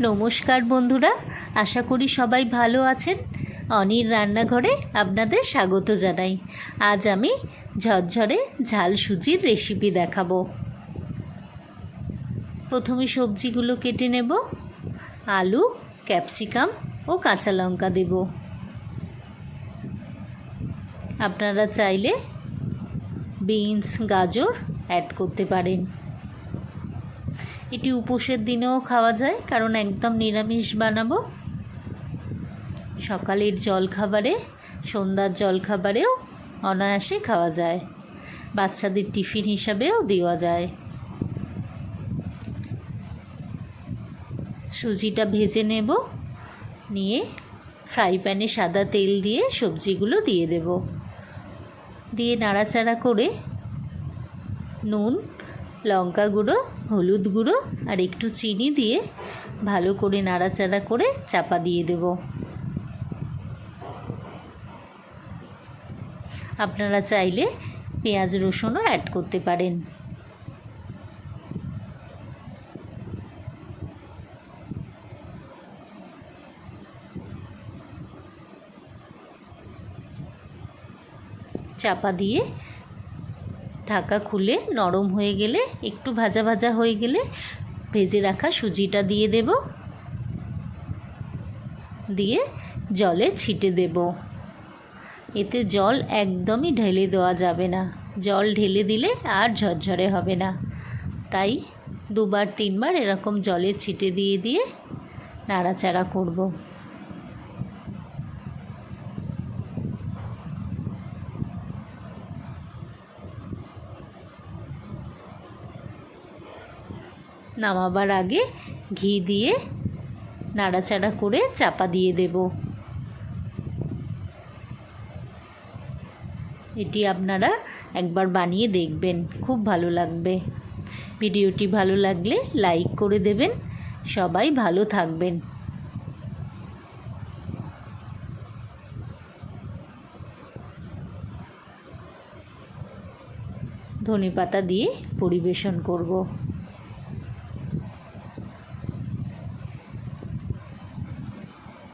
নমস্কার বন্ধুরা, আশা করি সবাই ভালো আছেন। অনির রান্নাঘরে আপনাদের স্বাগত জানাই। আজ আমি ঝরঝরে ঝাল সুজির রেসিপি দেখাবো। প্রথমে সবজিগুলো কেটে নেব। আলু ক্যাপসিকাম ও কাঁচা লঙ্কা দেব। আপনারা চাইলে বিনস গাজর অ্যাড করতে পারেন। এটি উপোসের দিনেও খাওয়া যায়, কারণ একদম নিরামিষ বানাবো। সকালের জলখাবারে, সন্ধ্যার জলখাবারেও অনায়াসে খাওয়া যায়। বাচ্চাদের টিফিন হিসাবেও দেওয়া যায়। সুজিটা ভেজে নেব, নিয়ে ফ্রাই প্যানে সাদা তেল দিয়ে সবজিগুলো দিয়ে দেব। দিয়ে নাড়াচাড়া করে নুন লঙ্কা গুঁড়ো, হলুদ গুঁড়ো আর একটু চিনি দিয়ে ভালো করে নাড়াচাড়া করে চাপা দিয়ে দেব। আপনারা চাইলে পেঁয়াজ রসুনও অ্যাড করতে পারেন। চাপা দিয়ে ঢাকা খুলে নরম হয়ে গেলে, একটু ভাজা ভাজা হয়ে গেলে ভেজে রাখা সুজিটা দিয়ে দেব। দিয়ে জলে ছিটে দেব। এতে জল একদমই ঢেলে দেওয়া যাবে না। জল ঢেলে দিলে আর ঝরঝরে হবে না। তাই দুবার, তিনবার এরকম জলে ছিটে দিয়ে দিয়ে নাড়াচাড়া করব। নামাবার আগে ঘি দিয়ে নাড়াচাড়া করে চাপা দিয়ে দেব। এটি আপনারা একবার বানিয়ে দেখবেন, খুব ভালো লাগবে। ভিডিওটি ভালো লাগলে লাইক করে দেবেন। সবাই ভালো থাকবেন। ধনে পাতা দিয়ে পরিবেশন করব।